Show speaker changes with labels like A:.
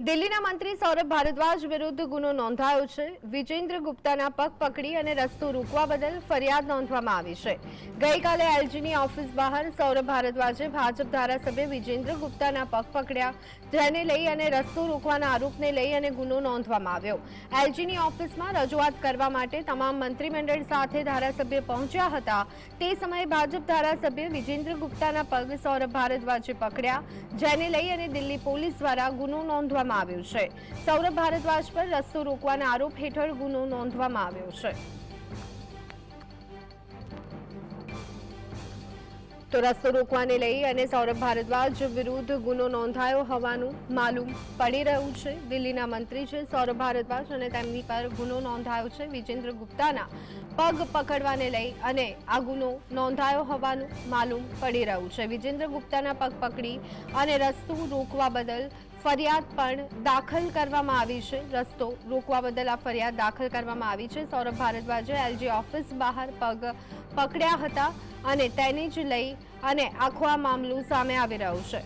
A: દિલ્હીના મંત્રી સૌરભ ભારદ્વાજ વિરુદ્ધ ગુનો નોંધાયો છે. વિજેન્દ્ર ગુપ્તાના પગ પકડી અને રસ્તો રોકવા બદલ ફરિયાદ નોંધવામાં આવી છે. ગઈકાલે એલજીની ઓફિસ બહાર સૌરભ ભારદ્વાજે ભાજપ ધારાસભ્ય વિજેન્દ્ર ગુપ્તાના પગ પકડ્યા. જેને લઈ અને રસ્તો રોકવાના આરોપને લઈ અને ગુનો નોંધવામાં આવ્યો. એલજીની ઓફિસમાં રજૂઆત કરવા માટે તમામ મંત્રીમંડળ સાથે ધારાસભ્ય પહોંચ્યા હતા. તે સમયે ભાજપ ધારાસભ્ય વિજેન્દ્ર ગુપ્તાના પગ સૌરભ ભારદ્વાજે પકડ્યા. જેને લઈ અને દિલ્હી પોલીસ દ્વારા ગુનો નોંધવામાં આવ્યો છે. સૌરભ ભારદ્વાજ પર રસ્તો રોકવાના આરોપ હેઠળ ગુનો નોંધવામાં આવ્યો છે. તો રસ્તો રોકવાને લઈ અને સૌરભ ભારદ્વાજ વિરુદ્ધ ગુનો નોંધાયો હોવાનું માલુમ પડી રહ્યું છે. દિલ્હીના મંત્રી છે સૌરભ ભારદ્વાજ અને તેમની પર ગુનો નોંધાયો છે. વિજેન્દ્ર ગુપ્તાના પગ પકડવાને લઈ અને આ ગુનો નોંધાયો હોવાનું માલુમ પડી રહ્યું છે. વિજેન્દ્ર ગુપ્તાના પગ પકડી અને રસ્તો રોકવા બદલ ફરિયાદ પણ દાખલ કરવામાં આવી છે. રસ્તો રોકવા બદલ આ ફરિયાદ દાખલ કરવામાં આવી છે. સૌરભ ભારદ્વાજે એલજી ઓફિસ બહાર પગ પકડ્યા હતા. અને તેને જ લઈ અને આખો આ મામલું સામે આવી રહ્યું છે.